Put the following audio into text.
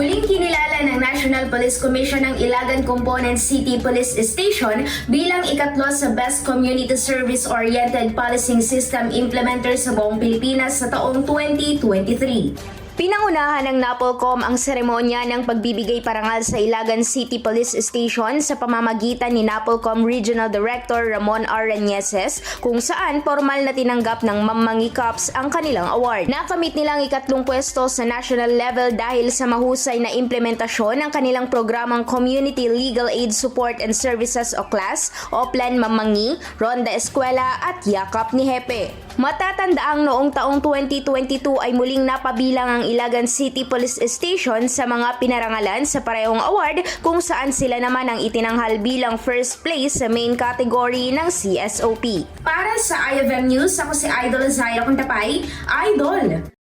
Muling kinilala ng National Police Commission ng Ilagan Component City Police Station bilang ikatlo sa Best Community Service-Oriented Policing System Implementer sa buong Pilipinas sa taong 2023. Pinangunahan ng NAPOLCOM ang seremonya ng pagbibigay parangal sa Ilagan City Police Station sa pamamagitan ni NAPOLCOM Regional Director Ramon R. Reñeses kung saan formal na tinanggap ng Mammangi Cops ang kanilang award. Nakamit nilang ikatlong pwesto sa national level dahil sa mahusay na implementasyon ng kanilang programang Community Legal Aid Support and Services o CLAS, Oplan Mammangi, Ronda Eskwela at Yakap ni Hepe. Matatandaang noong taong 2022 ay muling napabilang ang Ilagan City Police Station sa mga pinarangalan sa parehong award kung saan sila naman ang itinanghal bilang first place sa main category ng CSOP. Para sa IFM News, ako si Idol Zaira Kuntapay. Idol!